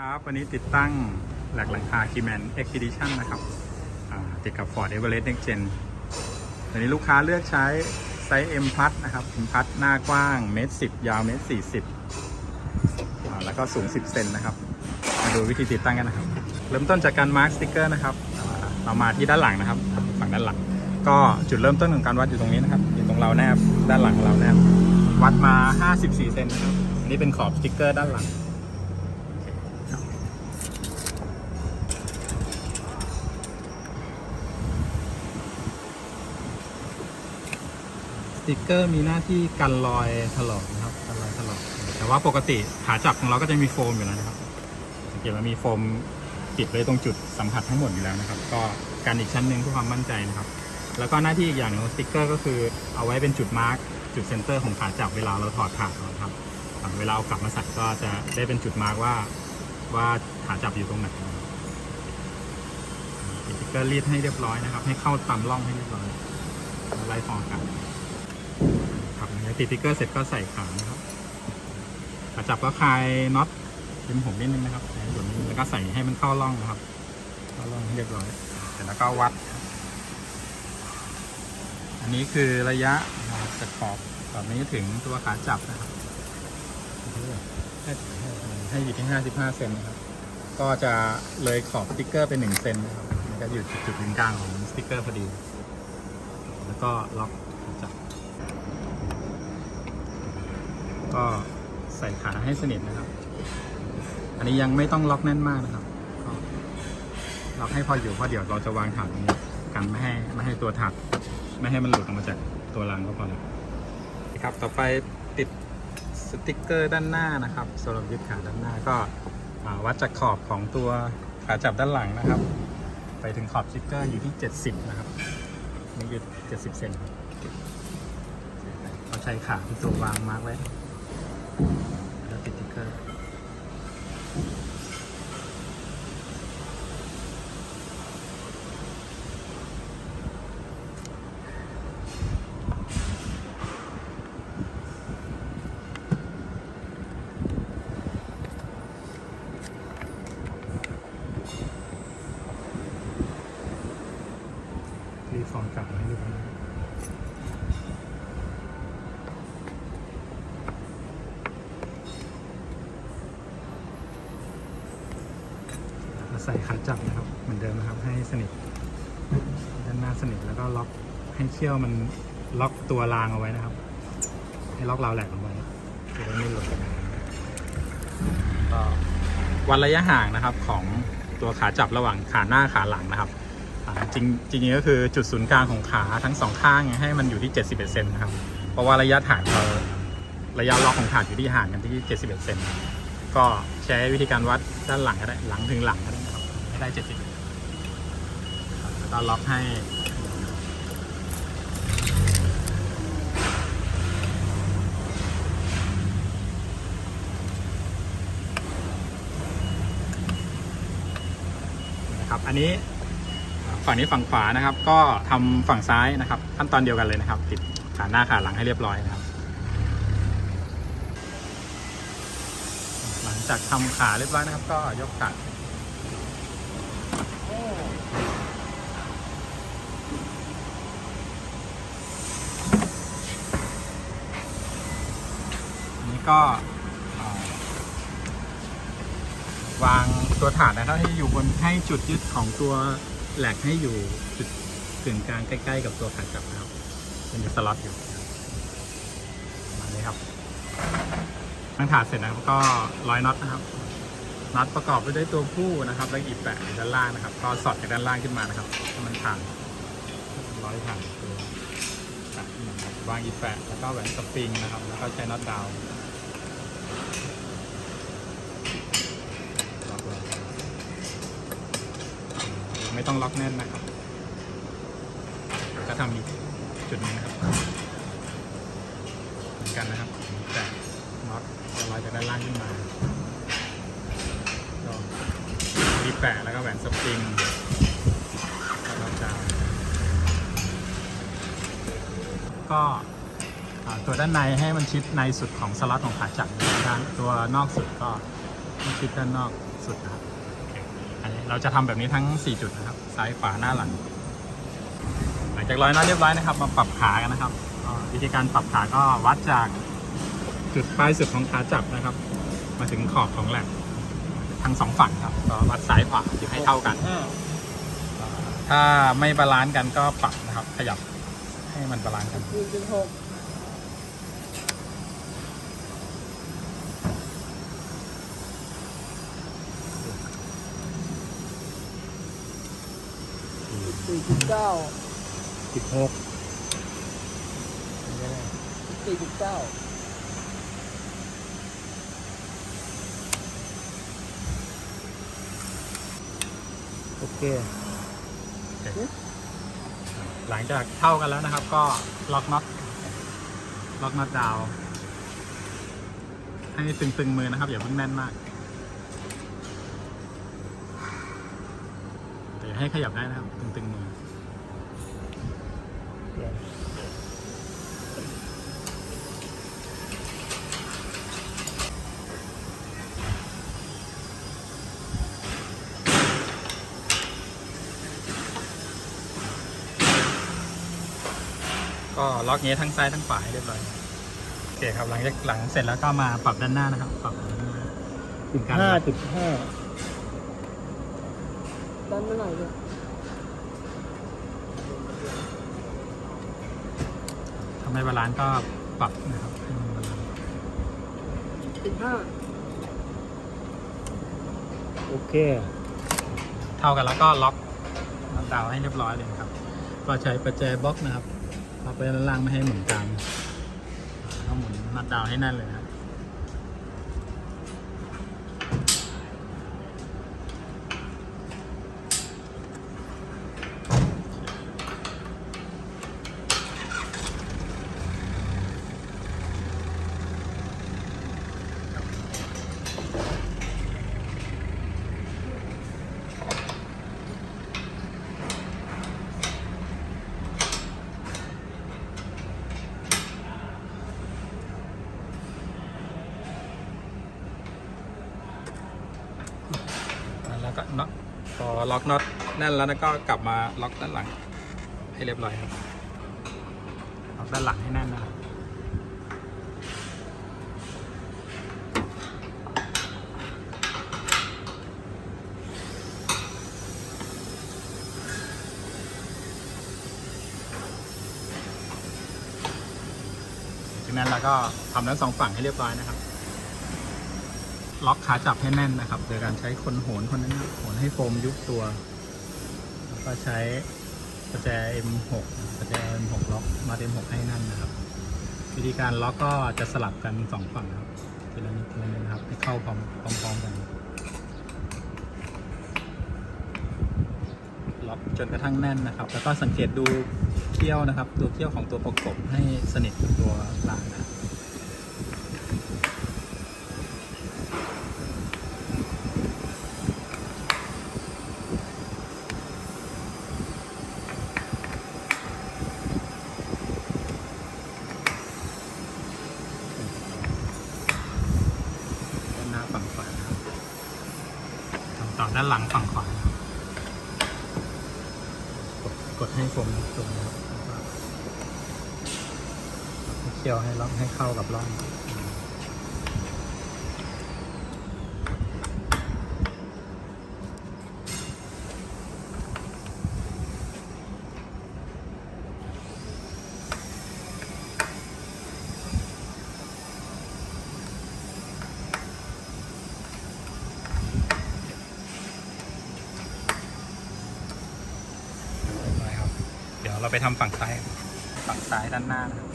ครับ วันนี้ติดตั้งแหลกหลังคา Keyman Expedition นะครับติดกับ Ford Everest Next Gen วันนี้ลูกค้าเลือกใช้ไซส์ M Plus นะครับ M Plus หน้ากว้างเมตรสิยาวเมตรสี่สิบแล้วก็สูง 10 เซนนะครับ มาดูวิธีติดตั้งกันนะครับ เริ่มต้นจากการมาร์คสติกเกอร์นะครับเรามาที่ด้านหลังนะครับ ฝั่งด้านหลัง ก็จุดเริ่มต้นของการวัดอยู่ตรงนี้นะครับอยู่ตรงเราแนบด้านหลังเราแนบวัดมา 54 เซนนะครับอันนี้เป็นขอบสติกเกอร์ด้านหลัง ติกเกอร์มีหน้าที่กันรอยถลอกนะครับกันรอยถลอกแต่ว่าปกติขาจับของเราก็จะมีโฟมอยู่แล้วนะครับสังเกตว่ามีโฟมติดไว้ตรงจุดสัมผัสทั้งหมดอยู่แล้วนะครับ ก็กันอีกชั้นหนึ่งเพื่อความมั่นใจนะครับ แล้วก็หน้าที่อีกอย่างหนึงของสติกเกอร์ก็คือเอาไว้เป็นจุดมาร์กจุดเซนเตอร์ของขาจับเวลาเราถอดขาดนะครับเวลาเอากลับมาใส่ก็จะได้เป็นจุดมาร์กว่าว่าขาจับอยู่ตรงไหนสติกเกอร์รีดให้เรียบร้อยนะครับ ให้เข้าตามร่องให้เรียบร้อยไล่ฟองอา ครับติดติ๊กเกอร์เสร็จก็ใส่ขานะครับจับก็คลายน็อตเป็นผมนิดนึงนะครับส่วนนี้แล้วก็ใส่ให้มันเข้าร่องนะครับ เข้าร่องเรียบร้อยเสร็จแล้วก็วัด อันนี้คือระยะจากขอบแบบนี้ถึงตัวขาจับนะครับให้อยู่ที่ 55 เซนนะครับ ก็จะเลยขอบสติ๊กเกอร์เป็น1เซนนะครับก็อยู่จุดกึ่งกลางของสติ๊กเกอร์พอดี แล้วก็ล็อกขาจับ ก็ใส่ขาให้สนิทนะครับ อันนี้ยังไม่ต้องล็อกแน่นมากนะครับก็ล็อกให้พออยู่เพราะเดี๋ยวเราจะวางถาดตรงนี้กันไม่ให้ไม่ให้ตัวถาดไม่ให้มันหลุดออกมาจากตัวรางก็พอแล้วครับต่อไปติดสติกเกอร์ด้านหน้านะครับสำหรับยึดขาด้านหน้าก็วัดจากขอบของตัวขาจับด้านหลังนะครับ ไปถึงขอบสติกเกอร์อยู่ที่ 70 นะครับนี่คือ70 เซนครับเราใช้ขาที่ตัววางมาร์กไว้ แล้วติดติ๊กเกอร์รีฟอร์มกลับมาให้ดูนะแล้วใส่ขาจับนะครับ เหมือนเดิมนะครับ ให้สนิท ด้านหน้าสนิทแล้วก็ล็อกให้เขี้ยวมันล็อกตัวรางเอาไว้นะครับ ให้ล็อกราวแหลกเอาไว้จะได้ไม่หลุดก็วัดระยะห่างนะครับของตัวขาจับระหว่างขาหน้าขาหลังนะครับจริงจริงๆก็คือจุดศูนย์กลางของขาทั้งสองข้างให้มันอยู่ที่70เซนนะครับ เพราะว่าระยะฐานระยะล็อกของถาอยู่ที่ห่างกันที่ 71เซนก็ใช้วิธีการวัดด้านหลังก็ได้หลังถึงหลังก็ได้ นะครับให้ได้70แล้วก็ล็อกให้นะครับอันนี้ฝั่งนี้ฝั่งขวานะครับ ก็ทำฝั่งซ้ายนะครับ ขั้นตอนเดียวกันเลยนะครับ ติดขาหน้าขาหลังให้เรียบร้อยนะครับ หลังจากทำขาเรียบร้อยนะครับ ก็ยกขา ก็วางตัวถาดนะครับให้อยู่บนให้จุดยึดของตัวแหลกให้อยู่จุดกึ่งกลางใกล้ ๆ กับตัวขาจับนะครับเป็นสล็อตอยู่มาณนี้ครับตั้งถาดเสร็จนะครับก็ร้อยน็อตนะครับน็อตประกอบไปด้วยตัวผู้นะครับ แล้วอีกแปะอยู่ด้านล่างนะครับ ก็สอดจากด้านล่างขึ้นมานะครับให้มันผ่านร้อยผ่านตัวาครับวางอีแปะแล้วก็แหวนสปริงนะครับ แล้วก็ใช้น็อตดาวน์ ล็อกเลย ไม่ต้องล็อกแน่นนะครับ ก็ทำอีกจุดหนึงนะครับเหมือนกันนะครับ แต่น็อตจะลอยจากด้านล่างขึ้นมาก็รีแปะแล้วก็แหวนสปริงแล้วก็จาวก็ตัวด้านในให้มันชิดในสุดของสล็อตของขาจักรด้านตัวนอกสุดก็ชิดด้านนอกสุดนะครับ เราจะทำแบบนี้ทั้ง 4 จุดนะครับ ซ้ายขวาหน้าหลัง หลังจากร้อยน็อตเรียบร้อยนะครับ มาปรับขากันนะครับก็วิธีการปรับขาก็วัดจากจุดปลายสุดของขาจับนะครับ มาถึงขอบของแหลกทั้งสองฝั่งครับก็วัดซ้ายขวาอยู่ให้เท่ากันห้าถ้าไม่บาลานซ์กันก็ปรับนะครับ ขยับให้มันบาลานซ์กัน หนึ่งจุดหก สี่จุดเก้าสิบหกสี่จุดเก้าโอเค หลังจากเท่ากันแล้วนะครับ ก็ล็อกน็อตล็อกน็อตดาว ให้ตึงๆมือนะครับ อย่าเพิ่งแน่นมาก แต่อให้ขยับได้นะครับ ตึงๆมือก็ล็อกเงี้ยทั้งซ้ายทั้งขวาให้เรียบร้อยโอเคครับหลังจากหลังเสร็จแล้วก็มาปรับด้านหน้านะครับ ปรับด้านหน้าเป็นการห้าจุดห้า ดันไปหน่อยเลยทำให้บาลานซ์ก็ปรับนะครับให้มันบาลานซ์สิบห้าโอเค เท่ากันแล้วก็ล็อกน็อตดาวน์ให้เรียบร้อยเลยนะครับ ก็ใช้ประแจบล็อกนะครับเอาไปด้านล่างไม่ให้หมุนกลางต้องหมุนน็อตดาวน์ให้แน่นเลยนะครับ แล้วก็น็อตพอ ล็อกน็อตแน่นแล้วนะก็กลับมาล็อกด้านหลัง ให้เรียบร้อยครับล็อกด้านหลังให้แน่นนะครับจากนั้นเราก็ทำทั้งสองฝั่งให้เรียบร้อยนะครับ ล็อกขาจับให้แน่นนะครับ โดยการใช้คนโหนคนนั้นโหนให้โฟมยุบตัว แล้วก็ใช้ประแจ M6 ประแจ M6 ล็อกมาเต็ม6ให้แน่นนะครับ วิธีการล็อกก็จะสลับกันสองฝั่งครับทีละนิดทีละนิดนะครับให้เข้าพร้อมพร้อมๆกันล็อกจนกระทั่งแน่นนะครับ แล้วก็สังเกตดูเขี้ยวนะครับ ตัวเขี้ยวของตัวประกบให้สนิทกับตัวรางนะครับ ด้านหน้าฝั่งขวานะครับทำต่อ ด้านหลังฝั่งขวานกดกดให้ผมยุบตัวนะครับแล้วก็ให้เคี่ยวให้ล็อกให้เข้ากับร่องเรียบร้อยครับ เราไปทำฝั่งซ้ายฝั่งซ้ายด้านหน้านะครับ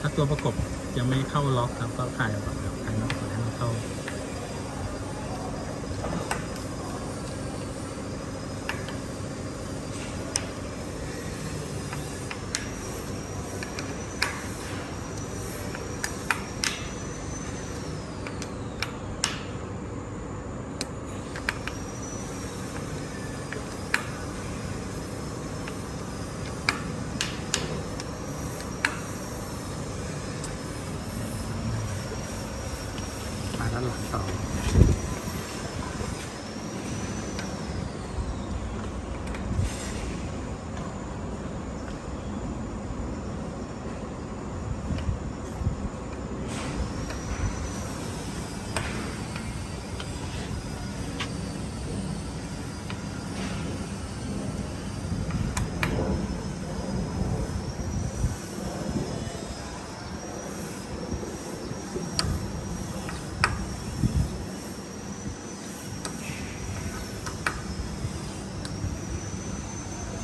ถ้าตัวประกบยังไม่เข้าล็อกครับก็คลายออกก่อนครับคลายน็อตก่อนให้มันเข้า โหลังต่อ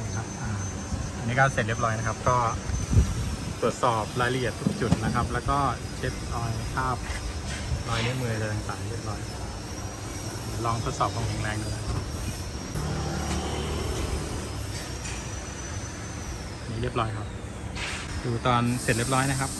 นะครับอ่าอันนี้ ก็เสร็จเรียบร้อยนะครับ ก็ตรวจสอบรายละเอียดทุกจุดนะครับ แล้วก็เช็ดรอยคราบรอยนิ้วมืออะไรต่างๆเรียบร้อย ลองทดสอบความแข็งแรงดูนะครับนี่เรียบร้อยครับ ดูตอนเสร็จเรียบร้อยนะครับ